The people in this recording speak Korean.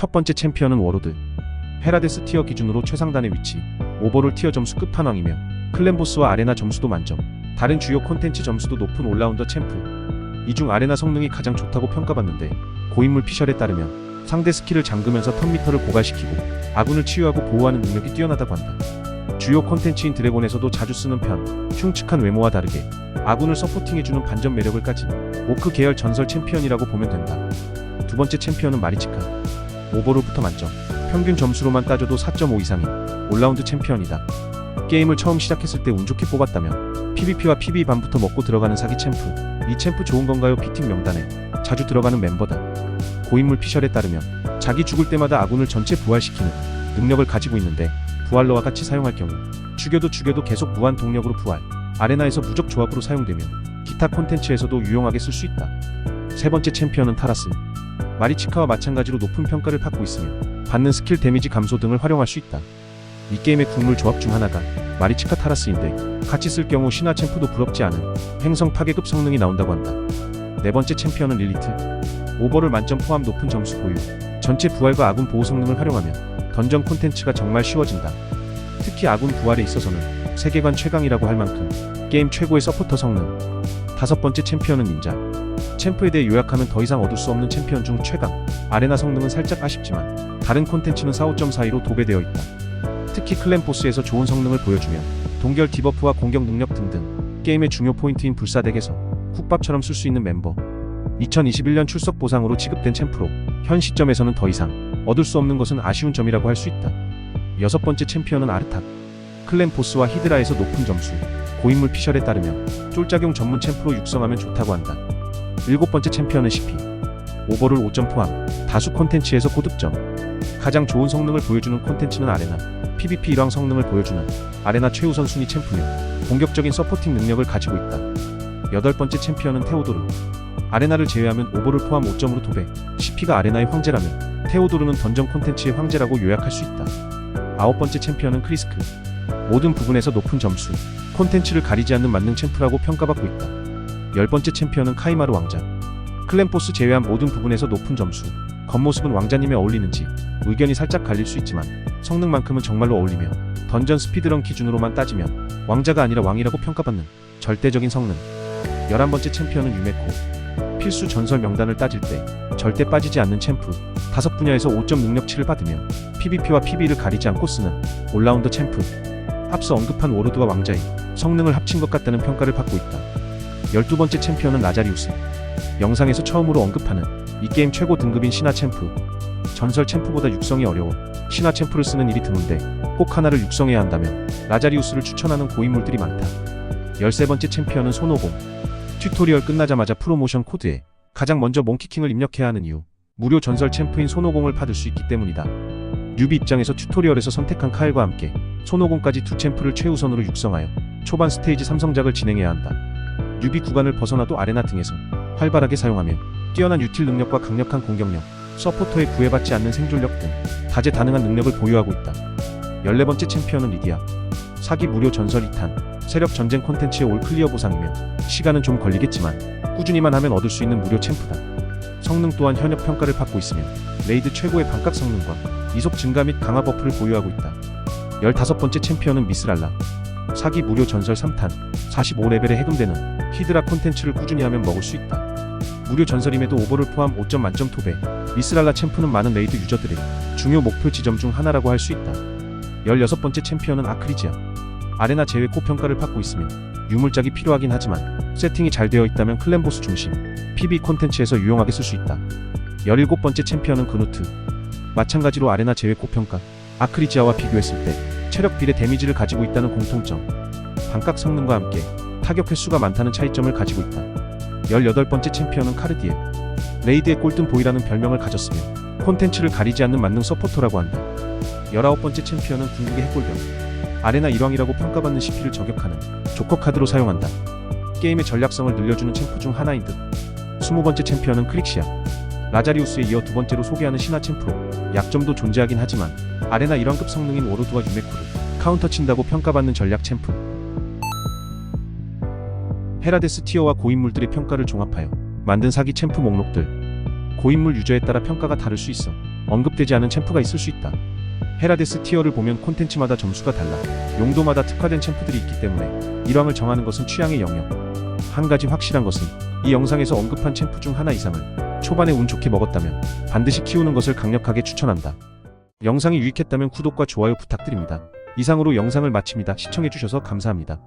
첫 번째 챔피언은 워로드. 헤라데스 티어 기준으로 최상단의 위치, 오버롤 티어 점수 끝판왕이며 클랜보스와 아레나 점수도 만점, 다른 주요 콘텐츠 점수도 높은 올라운더 챔프. 이 중 아레나 성능이 가장 좋다고 평가받는데 고인물 피셜에 따르면 상대 스킬을 잠그면서 턴미터를 고갈시키고 아군을 치유하고 보호하는 능력이 뛰어나다고 한다. 주요 콘텐츠인 드래곤에서도 자주 쓰는 편, 흉측한 외모와 다르게 아군을 서포팅해주는 반전 매력을 가진 오크 계열 전설 챔피언이라고 보면 된다. 두 번째 챔피언은 마리치카. 오버롤부터 만점. 평균 점수로만 따져도 4.5 이상인 올라운드 챔피언이다. 게임을 처음 시작했을 때 운 좋게 뽑았다면 PVP와 PB 반부터 먹고 들어가는 사기 챔프. 이 챔프 좋은 건가요? 피팅 명단에 자주 들어가는 멤버다. 고인물 피셜에 따르면 자기 죽을 때마다 아군을 전체 부활시키는 능력을 가지고 있는데 부활러와 같이 사용할 경우 죽여도 죽여도 계속 무한 동력으로 부활. 아레나에서 무적 조합으로 사용되며 기타 콘텐츠에서도 유용하게 쓸 수 있다. 세 번째 챔피언은 타라스. 마리치카와 마찬가지로 높은 평가를 받고 있으며 받는 스킬 데미지 감소 등을 활용할 수 있다. 이 게임의 국물 조합 중 하나가 마리치카 타라스인데 같이 쓸 경우 신화 챔프도 부럽지 않은 행성 파괴급 성능이 나온다고 한다. 네 번째 챔피언은 릴리트. 오버를 만점 포함 높은 점수 보유. 전체 부활과 아군 보호 성능을 활용하면 던전 콘텐츠가 정말 쉬워진다. 특히 아군 부활에 있어서는 세계관 최강이라고 할 만큼 게임 최고의 서포터 성능. 다섯 번째 챔피언은 닌자. 챔프에 대해 요약하면 더 이상 얻을 수 없는 챔피언 중 최강. 아레나 성능은 살짝 아쉽지만 다른 콘텐츠는 4, 5점 사이로 도배되어 있다. 특히 클랜 보스에서 좋은 성능을 보여주면 동결 디버프와 공격 능력 등등 게임의 중요 포인트인 불사덱에서 쿡밥처럼 쓸 수 있는 멤버. 2021년 출석 보상으로 지급된 챔프로 현 시점에서는 더 이상 얻을 수 없는 것은 아쉬운 점이라고 할 수 있다. 여섯 번째 챔피언은 아르탁. 클랜 보스와 히드라에서 높은 점수. 고인물 피셜에 따르면 쫄작용 전문 챔프로 육성하면 좋다고 한다. 일곱 번째 챔피언은 CP. 오버롤 5점 포함. 다수 콘텐츠에서 고득점. 가장 좋은 성능을 보여주는 콘텐츠는 아레나. PVP 일왕 성능을 보여주는 아레나 최우선 순위 챔프며 공격적인 서포팅 능력을 가지고 있다. 여덟 번째 챔피언은 테오도르. 아레나를 제외하면 오버를 포함 5점으로 도배. CP가 아레나의 황제라면 테오도르는 던전 콘텐츠의 황제라고 요약할 수 있다. 아홉 번째 챔피언은 크리스크. 모든 부분에서 높은 점수. 콘텐츠를 가리지 않는 만능 챔프라고 평가받고 있다. 열 번째 챔피언은 카이마르 왕자. 클램포스 제외한 모든 부분에서 높은 점수. 겉모습은 왕자님에 어울리는지 의견이 살짝 갈릴 수 있지만 성능만큼은 정말로 어울리며 던전 스피드런 기준으로만 따지면 왕자가 아니라 왕이라고 평가받는 절대적인 성능. 11번째 챔피언은 유메코. 필수 전설 명단을 따질 때 절대 빠지지 않는 챔프. 다섯 분야에서 5점 능력치를 받으며 PVP와 PB를 가리지 않고 쓰는 올라운더 챔프. 앞서 언급한 워로드와 왕자의 성능을 합친 것 같다는 평가를 받고 있다. 12번째 챔피언은 라자리우스. 영상에서 처음으로 언급하는 이 게임 최고 등급인 신화 챔프. 전설 챔프보다 육성이 어려워 신화 챔프를 쓰는 일이 드문데 꼭 하나를 육성해야 한다면 라자리우스를 추천하는 고인물들이 많다. 13번째 챔피언은 손오공. 튜토리얼 끝나자마자 프로모션 코드에 가장 먼저 몽키킹을 입력해야 하는 이유. 무료 전설 챔프인 손오공을 받을 수 있기 때문이다. 뉴비 입장에서 튜토리얼에서 선택한 카일과 함께 손오공까지 두 챔프를 최우선으로 육성하여 초반 스테이지 삼성작을 진행해야 한다. 뉴비 구간을 벗어나도 아레나 등에서 활발하게 사용하며 뛰어난 유틸 능력과 강력한 공격력, 서포터에 구애받지 않는 생존력 등 다재다능한 능력을 보유하고 있다. 14번째 챔피언은 리디아. 사기 무료 전설 2탄, 세력 전쟁 콘텐츠의 올 클리어 보상이며 시간은 좀 걸리겠지만 꾸준히만 하면 얻을 수 있는 무료 챔프다. 성능 또한 현역 평가를 받고 있으며 레이드 최고의 반각 성능과 이속 증가 및 강화 버프를 보유하고 있다. 15번째 챔피언은 미스랄라. 사기 무료 전설 3탄, 45레벨에 해금되는 히드라 콘텐츠를 꾸준히 하면 먹을 수 있다. 무료 전설임에도 오버를 포함 5점 만점 토배. 미스랄라 챔프는 많은 레이드 유저들의 중요 목표 지점 중 하나라고 할 수 있다. 16번째 챔피언은 아크리지아. 아레나 제외 고평가를 받고 있으며 유물작이 필요하긴 하지만 세팅이 잘 되어 있다면 클랜보스 중심 PB 콘텐츠에서 유용하게 쓸 수 있다. 17번째 챔피언은 그누트. 마찬가지로 아레나 제외 고평가. 아크리지아와 비교했을 때 체력 비례 데미지를 가지고 있다는 공통점. 반각 성능과 함께 타격 횟수가 많다는 차이점을 가지고 있다. 18번째 챔피언은 카르디에. 레이드의 꼴등 보이라는 별명을 가졌으며 콘텐츠를 가리지 않는 만능 서포터라고 한다. 19번째 챔피언은 궁극의 핵골병. 아레나 일왕이라고 평가받는 CP를 저격하는 조커 카드로 사용한다. 게임의 전략성을 늘려주는 챔프 중 하나인 듯. 20번째 챔피언은 크릭시아. 라자리우스에 이어 두 번째로 소개하는 신화 챔 프로 약점도 존재하긴 하지만 아레나 일왕급 성능인 워로드와 유메쿠를 카운터 친다고 평가받는 전략 챔프. 헤라데스 티어와 고인물들의 평가를 종합하여 만든 사기 챔프 목록들. 고인물 유저에 따라 평가가 다를 수 있어 언급되지 않은 챔프가 있을 수 있다. 헤라데스 티어를 보면 콘텐츠마다 점수가 달라 용도마다 특화된 챔프들이 있기 때문에 일왕을 정하는 것은 취향의 영역. 한 가지 확실한 것은 이 영상에서 언급한 챔프 중 하나 이상을 초반에 운 좋게 먹었다면 반드시 키우는 것을 강력하게 추천한다. 영상이 유익했다면 구독과 좋아요 부탁드립니다. 이상으로 영상을 마칩니다. 시청해주셔서 감사합니다.